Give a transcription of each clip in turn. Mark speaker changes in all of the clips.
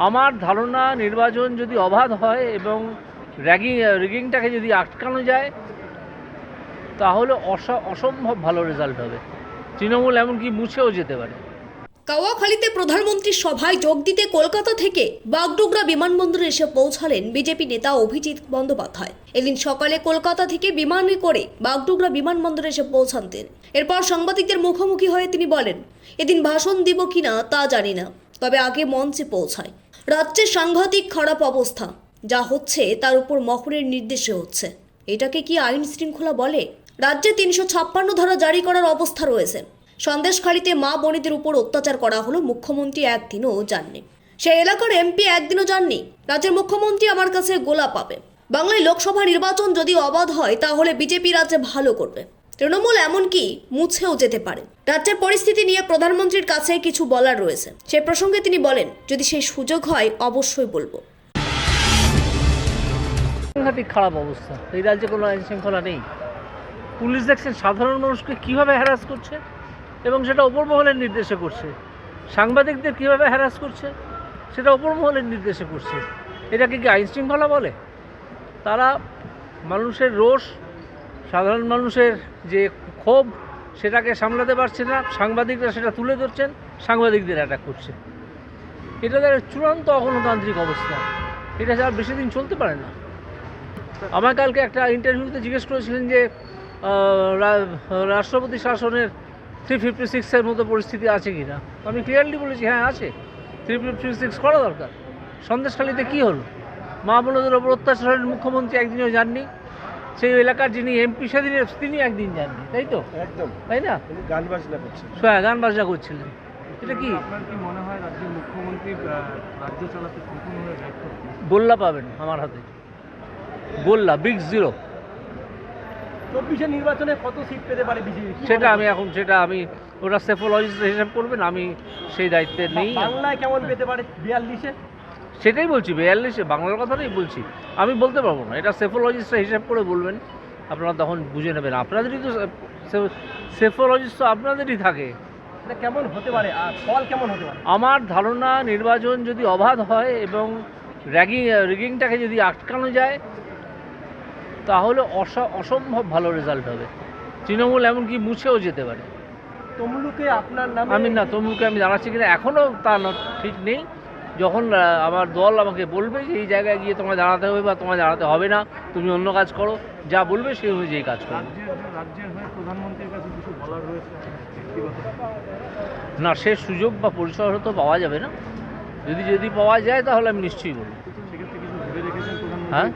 Speaker 1: আমার ধারণা নির্বাচন যদি অবাধ হয় এবং র্যাগিং, রিগিংটাকে যদি আটকানো যায়, তাহলে অস- অসম্ভব ভালো রেজাল্ট হবে। তৃণমূল এমনকি মুছেও যেতে পারে।
Speaker 2: কাওয়াখালীতে প্রধানমন্ত্রীর সভায় যোগ দিতে কলকাতা থেকে বাগডোগরা বিমানবন্দরে এসে পৌঁছালেন বিজেপি নেতা অভিজিৎ বন্দ্যোপাধ্যায়। এদিন সকালে কলকাতা থেকে বিমানে করে বাগডোগরা বিমানবন্দরে এসে পৌঁছান তিনি। এরপর সাংবাদিকদের মুখোমুখি হয়ে তিনি বলেন, এদিন ভাষণ দিব কিনা তা জানি না, তবে আগে মঞ্চে পৌঁছায় রাজ্যের সাংঘাতিক খারাপ অবস্থা। যা হচ্ছে, তার উপর মহরের নির্দেশে হচ্ছে। এটাকে কি আইন শৃঙ্খলা বলে? রাজ্যে তিনশো ছাপ্পান্ন ধারা জারি করার অবস্থা রয়েছে। সন্দেশখালীতে মা বোনেদের উপর অত্যাচার করা হলো মুখ্যমন্ত্রী একদিনও যাননি। সেই এলাকার এমপি একদিনও যাননি। রাজ্যের মুখ্যমন্ত্রী আমার কাছে গোলা পাবে। বাংলায় লোকসভা নির্বাচন যদি অবাধ হয়, তাহলে বিজেপি রাজ্যে ভালো করবে। তৃণমূল এমনকি মুছেও যেতে পারে। রাজ্যের পরিস্থিতি নিয়ে প্রধানমন্ত্রীর কাছে কিছু বলার রয়েছে। সে প্রসঙ্গে তিনি বলেন, যদি সেই সুযোগ হয়, অবশ্যই বলব।
Speaker 1: সাংঘাতিক খারাপ অবস্থা। এই রাজ্যে কোনো আইন শৃঙ্খলা নেই। পুলিশ দেখছেন, সাধারণ মানুষকে কীভাবে হ্যারাস করছে এবং সেটা ওপর মহলের নির্দেশে করছে। সাংবাদিকদের কীভাবে হ্যারাস করছে, সেটা ওপর মহলের নির্দেশে করছে। এটাকে কি আইন শৃঙ্খলা বলে? তারা মানুষের রোষ সাধারণ মানুষের যে ক্ষোভ, সেটাকে সামলাতে পারছে না। সাংবাদিকরা সেটা তুলে ধরছেন, সাংবাদিকদের অ্যাটাক করছে। এটা তার চূড়ান্ত অগণতান্ত্রিক অবস্থা। এটা ছাড়া বেশি দিন চলতে পারে না। আমার কালকে একটা ইন্টারভিউতে জিজ্ঞেস করেছিলেন যে রাষ্ট্রপতি শাসনের থ্রি ফিফটি সিক্সের মতো পরিস্থিতি আছে কি না আমি ক্লিয়ারলি বলেছি হ্যাঁ আছে। থ্রি ফিফটি সিক্স করা দরকার। সন্দেশখালিতে কী হলো? মা বোনদের ওপর অত্যাচারের মুখ্যমন্ত্রী, একদিনও যাননি। সেই এলাকার যিনি এমপি সেদিন তিনি একদিন যাননি তাই তো?
Speaker 3: একদম।
Speaker 1: তাই না?
Speaker 3: গান বাজনা করছেন।
Speaker 1: হ্যাঁ গান বাজনা করছিলেন। এটা কি?
Speaker 4: আপনার কি মনে হয় রাজ্যের মুখ্যমন্ত্রী রাজ্য চালাতে সম্পূর্ণভাবে ব্যর্থ
Speaker 1: গোল্লা পাবেন আমার হাতে। গোল্লা বিগ জিরো
Speaker 3: চব্বিশে নির্বাচনে কত সিট পেতে পারে বিজেপি?
Speaker 1: সেটা আমি এখন সেটা আমি ওটা সেফোলজিস্ট হিসাব করবেন আমি সেই দায়িত্বে নেই।
Speaker 3: বাংলায় কেমন পেতে পারে বিয়াল্লিশে?
Speaker 1: সেটাই বলছি বিয়াল্লিশে বাংলার কথাটাই বলছি। আমি বলতে পারব না এটা সেফোলজিস্টরা হিসাব করে বলবেন আপনারা তখন বুঝে নেবেন। আপনাদেরই তো সেফোলজিস্ট তো আপনাদেরই থাকে।
Speaker 3: এটা কেমন হতে পারে? আর ফল কেমন হতে পারে?
Speaker 1: আমার ধারণা নির্বাচন যদি অবাধ হয় এবং র্যাগিং রিগিংটাকে যদি আটকানো যায় তাহলে অস- অসম্ভব ভালো রেজাল্ট হবে। তৃণমূল এমনকি মুছেও যেতে পারে।
Speaker 3: তমলুকে আপনার নামে
Speaker 1: আমি না তমুকে আমি জানাচ্ছি কিনা এখনও তা ঠিক নেই। যখন আমার দল আমাকে বলবে যে এই জায়গায় গিয়ে তোমায় দাঁড়াতে হবে বা তোমায় দাঁড়াতে হবে না তুমি অন্য কাজ করো যা বলবে সেই অনুযায়ী কাজ করো না সে সুযোগ বা পরিসর তো পাওয়া যাবে না। যদি যদি পাওয়া যায় তাহলে আমি নিশ্চয়ই বলব। হ্যাঁ?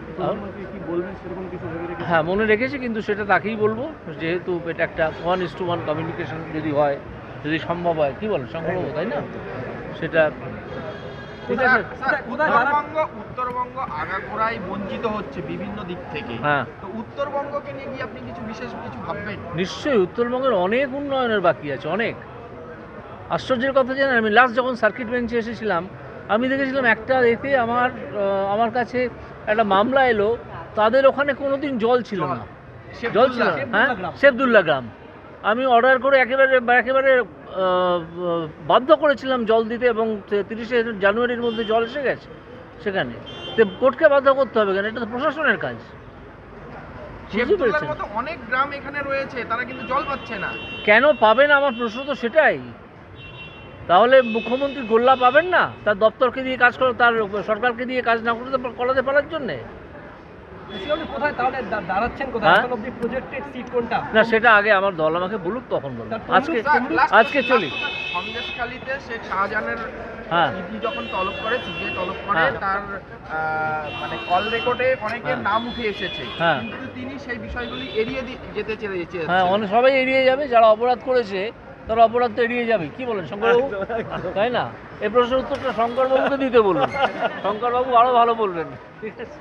Speaker 1: হ্যাঁ মনে রেখেছি কিন্তু সেটা তাকেই বলব। যেহেতু এটা একটা one is to one communication যদি হয় যদি সম্ভব হয় কী বলেন সম্ভব তাই না? সেটা
Speaker 5: উত্তরবঙ্গ উত্তরবঙ্গ আগাগোড়াই বঞ্চিত হচ্ছে বিভিন্ন দিক থেকে।
Speaker 1: হ্যাঁ।
Speaker 5: তো উত্তরবঙ্গকে নিয়ে কি আপনি কিছু বিশেষ কিছু ভাববেন?
Speaker 1: নিশ্চয়ই উত্তরবঙ্গের অনেক উন্নয়নের বাকি আছে অনেক। আশ্চর্যের কথা জানেন আমি লাস্ট যখন সার্কিট বেঞ্চে এসেছিলাম আমি দেখেছিলাম একটা এতে আমার আমার কাছে একটা মামলা এলো তাদের ওখানে কোনোদিন জল ছিল না। জল। ছিল না হ্যাঁ? শেফদুল্লা গ্রাম। আমি অর্ডার করে একেবারে একেবারে বাধ্য করেছিলাম জল দিতে এবং তিরিশে জানুয়ারির মধ্যে জল এসে গেছে সেখানে। তো কোর্টকে বাধ্য করতে হবে কেন? এটা তো প্রশাসনের কাজ।
Speaker 5: অনেক গ্রাম এখানে রয়েছে তারা কিন্তু জল পাচ্ছে না।
Speaker 1: কেন পাবেন আমার প্রশ্ন তো সেটাই। তাহলে মুখ্যমন্ত্রী গোল্লা পাবেন না? তার দপ্তরকে দিয়ে কাজ করে তার সরকারকে দিয়ে কাজ না করতে করাতে পারার জন্যে? না সেটা আগে আমার দল আমাকে বলুক তখন আজকে আজকে চলি।
Speaker 5: সন্দেশখালীতে শেখ শাহজাহানের
Speaker 1: হ্যাঁ।
Speaker 5: যখন তলব করে সিবিআই তলব করে
Speaker 1: হ্যাঁ।
Speaker 5: তার মানে কল রেকর্ডে অনেকের
Speaker 1: হ্যাঁ।
Speaker 5: নাম উঠে এসেছে।
Speaker 1: হ্যাঁ।
Speaker 5: কিন্তু তিনি সেই বিষয়গুলি এড়িয়ে যেতে চেয়েছেন।
Speaker 1: হ্যাঁ অনেক সবাই এড়িয়ে যাবে যারা অপরাধ করেছে তারা অপরাধ তো এড়িয়ে যাবে। কি বলেন শঙ্করবাবু তাই না? এই প্রশ্নের উত্তরটা শঙ্করবাবুকে দিতে বলুন। শঙ্করবাবু আরও ভালো বলবেন। ঠিক আছে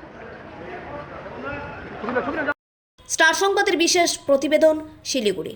Speaker 2: স্টার সংবাদের বিশেষ প্রতিবেদন শিলিগুড়ি।